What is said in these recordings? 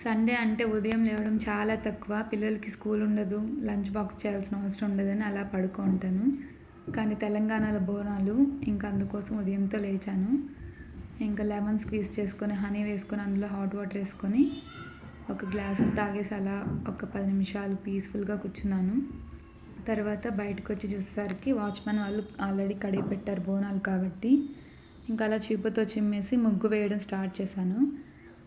Sunday అంటే ఉదయం లేవడం చాలా తక్కువ. పిల్లలకి స్కూల్ ఉండదు. లంచ్ బాక్స్ చేయాల్సిన అవసరం ఉండదని అలా పడుకుంటాను కానీ తెలంగాణలో బోనాలు ఇంకా అందుకోసం ఉదయంతో లేచాను. ఇంకా లెమన్ స్క్వీజ్ చేసుకొని హనీ వేసుకొని అందులో హాట్ వాటర్ వేసుకొని ఒక గ్లాస్ తాగేసి అలా ఒక పది నిమిషాలు పీస్ఫుల్గా కూర్చున్నాను. తర్వాత బయటకు వచ్చి చూసేసరికి వాచ్మెన్ వాళ్ళు ఆల్రెడీ కడిగి పెట్టారు బోనాలు కాబట్టి. ఇంకా అలా చీపుతో చిమ్మేసి ముగ్గు వేయడం స్టార్ట్ చేశాను.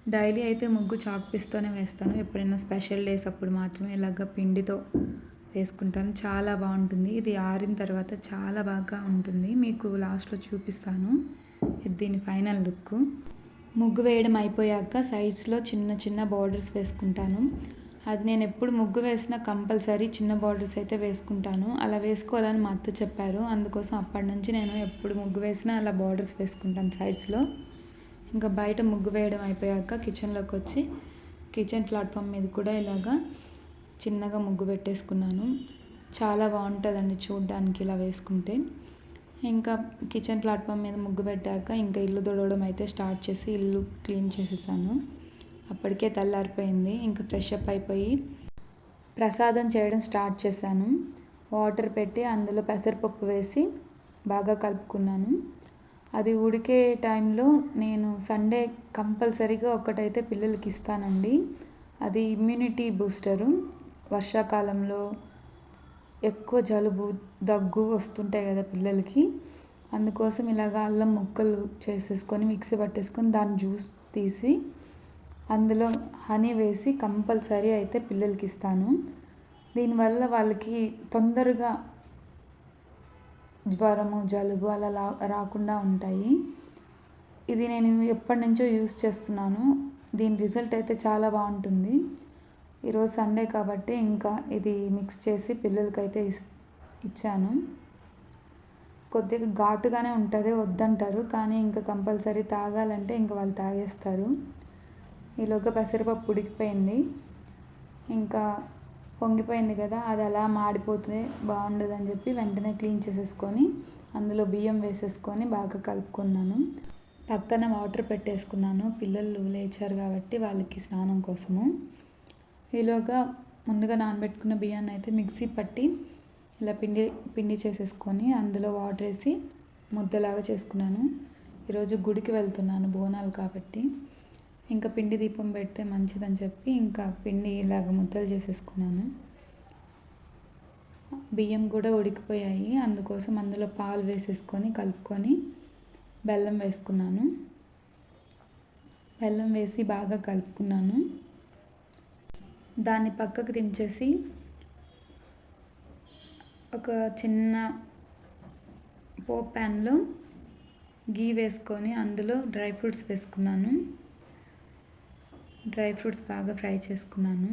డైలీ అయితే ముగ్గు చాక్ పీస్తోనే వేస్తాను. ఎప్పుడైనా స్పెషల్ డేస్ అప్పుడు మాత్రమే ఇలాగ పిండితో వేసుకుంటాను. చాలా బాగుంటుంది. ఇది ఆరిన తర్వాత చాలా బాగా ఉంటుంది. మీకు లాస్ట్లో చూపిస్తాను. దీని ఫైనల్ లుక్. ముగ్గు వేయడం అయిపోయాక సైడ్స్లో చిన్న చిన్న బార్డర్స్ వేసుకుంటాను. అది నేను ఎప్పుడు ముగ్గు వేసినా కంపల్సరీ చిన్న బార్డర్స్ అయితే వేసుకుంటాను. అలా వేసుకోవాలని మా అత్త చెప్పారు. అందుకోసం అప్పటి నుంచి నేను ఎప్పుడు ముగ్గు వేసినా అలా బార్డర్స్ వేసుకుంటాను సైడ్స్లో. ఇంకా బయట ముగ్గు వేయడం అయిపోయాక కిచెన్లోకి వచ్చి కిచెన్ ప్లాట్ఫామ్ మీద కూడా ఇలాగా చిన్నగా ముగ్గు పెట్టేసుకున్నాను. చాలా బాగుంటుందండి చూడడానికి ఇలా వేసుకుంటే. ఇంకా కిచెన్ ప్లాట్ఫామ్ మీద ముగ్గు పెట్టాక ఇంకా ఇల్లు తుడవడం అయితే స్టార్ట్ చేసి ఇల్లు క్లీన్ చేసేసాను. అప్పటికే తెల్లారిపోయింది. ఇంకా ఫ్రెష్ అప్ అయిపోయి ప్రసాదం చేయడం స్టార్ట్ చేశాను. వాటర్ పెట్టి అందులో పెసరపప్పు వేసి బాగా కలుపుకున్నాను. అది ఉడికే టైంలో నేను సండే కంపల్సరీగా ఒకటైతే పిల్లలకి ఇస్తానండి. అది ఇమ్యూనిటీ బూస్టరు. వర్షాకాలంలో ఎక్కువ జలుబు దగ్గు వస్తుంటాయి కదా పిల్లలకి. అందుకోసం ఇలాగ అల్లం ముక్కలు చేసేసుకొని మిక్సీ పట్టేసుకొని దాని జ్యూస్ తీసి అందులో హనీ వేసి కంపల్సరీ అయితే పిల్లలకి ఇస్తాను. దీనివల్ల వాళ్ళకి తొందరగా జ్వరము జలుబు అలా రాకుండా ఉంటాయి. ఇది నేను ఎప్పటి నుంచో యూస్ చేస్తున్నాను. దీని రిజల్ట్ అయితే చాలా బాగుంటుంది. ఈరోజు సండే కాబట్టి ఇంకా ఇది మిక్స్ చేసి పిల్లలకైతే ఇచ్చాను. కొద్దిగా ఘాటుగానే ఉంటుంది వద్దంటారు. కానీ ఇంకా కంపల్సరీ తాగాలంటే ఇంకా వాళ్ళు తాగేస్తారు. ఈలోగా పెసరపప్పు ఉడికిపోయింది. ఇంకా పొంగిపోయింది కదా అది అలా మాడిపోతే బాగుండదని చెప్పి వెంటనే క్లీన్ చేసేసుకొని అందులో బియ్యం వేసేసుకొని బాగా కలుపుకున్నాను. పక్కన వాటర్ పెట్టేసుకున్నాను. పిల్లలు లేచారు కాబట్టి వాళ్ళకి స్నానం కోసము. ఈలోగా ముందుగా నానబెట్టుకున్న బియ్యాన్ని అయితే మిక్సీ పట్టి ఇలా పిండి పిండి చేసేసుకొని అందులో వాటర్ వేసి ముద్దలాగా చేసుకున్నాను. ఈరోజు గుడికి వెళ్తున్నాను బోనాలు కాబట్టి. ఇంకా పిండి దీపం పెడితే మంచిదని చెప్పి ఇంకా పిండి ఇలాగ ముద్దలు చేసేసుకున్నాను. బియ్యం కూడా ఉడికిపోయాయి. అందుకోసం అందులో పాలు వేసేసుకొని కలుపుకొని బెల్లం వేసుకున్నాను. బెల్లం వేసి బాగా కలుపుకున్నాను. దాన్ని పక్కకు దించేసి ఒక చిన్న పోప్ ప్యాన్లో గీ వేసుకొని అందులో డ్రై ఫ్రూట్స్ వేసుకున్నాను. డ్రై ఫ్రూట్స్ బాగా ఫ్రై చేసుకున్నాను.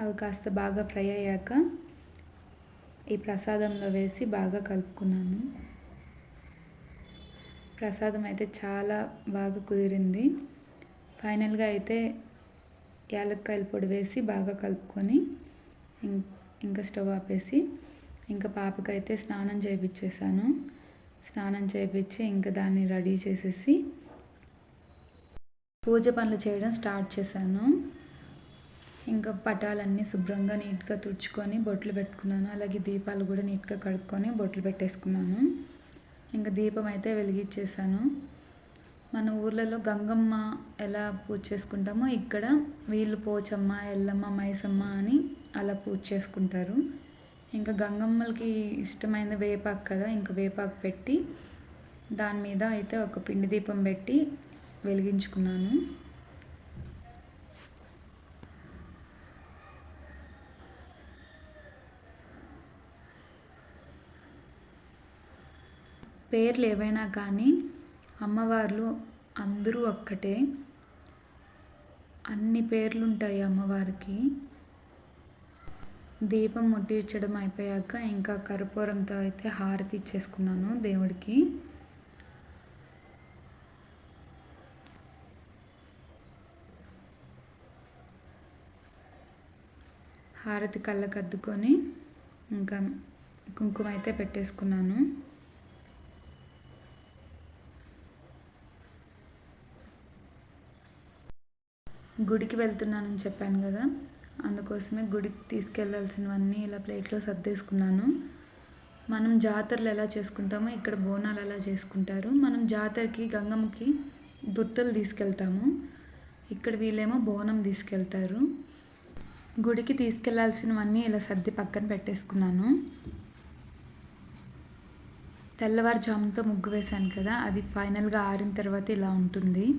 అవి కాస్త బాగా ఫ్రై అయ్యాక ఈ ప్రసాదంలో వేసి బాగా కలుపుకున్నాను. ప్రసాదం అయితే చాలా బాగా కుదిరింది. ఫైనల్గా అయితే యాలక్కాయల పొడి వేసి బాగా కలుపుకొని ఇంకా స్టవ్ ఆపేసి ఇంకా పాపకైతే స్నానం చేయించేసాను స్నానం చేయించి ఇంకా దాన్ని రెడీ చేసేసి పూజ పనులు చేయడం స్టార్ట్ చేశాను. ఇంకా పటాలన్నీ శుభ్రంగా నీట్గా తుడుచుకొని బొట్లు పెట్టుకున్నాను. అలాగే దీపాలు కూడా నీట్గా కడుక్కొని బొట్లు పెట్టేసుకున్నాను. ఇంకా దీపం అయితే వెలిగించేసాను మన ఊర్లలో గంగమ్మ ఎలా పూజ చేసుకుంటామో ఇక్కడ వీళ్ళు పోచమ్మ ఎల్లమ్మ మైసమ్మ అని అలా పూజ చేసుకుంటారు. ఇంకా గంగమ్మలకి ఇష్టమైనది వేపాకు కదా ఇంకా వేపాకు పెట్టి దాని మీద అయితే ఒక పిండి దీపం పెట్టి వెలిగించుకున్నాను. పేర్లు ఏవైనా కానీ అమ్మవార్లు అందరూ ఒక్కటే. అన్ని పేర్లు ఉంటాయి అమ్మవారికి. దీపం ముట్టించడం అయిపోయాక ఇంకా కర్పూరంతో అయితే హారతి ఇచ్చేసుకున్నాను దేవుడికి. హారతి కళ్ళకు అద్దుకొని ఇంకా కుంకుమ అయితే పెట్టేసుకున్నాను. గుడికి వెళ్తున్నానని చెప్పాను కదా అందుకోసమే గుడికి తీసుకెళ్ళాల్సినవన్నీ ఇలా ప్లేట్లో సర్దేసుకున్నాను. మనం జాతరలు ఎలా చేసుకుంటామో ఇక్కడ బోనాలు ఎలా చేసుకుంటారు మనం జాతరకి గంగమ్మకి దుత్తలు తీసుకెళ్తాము. ఇక్కడ వీళ్ళేమో బోనం తీసుకెళ్తారు. గుడికి తీసుకెళ్ళాల్సినవన్నీ ఇలా సర్ది పక్కన పెట్టేసుకున్నాను. తెల్లవారుజాముతో ముగ్గు వేశాను కదా అది ఫైనల్గా ఆరిన తర్వాత ఇలా ఉంటుంది.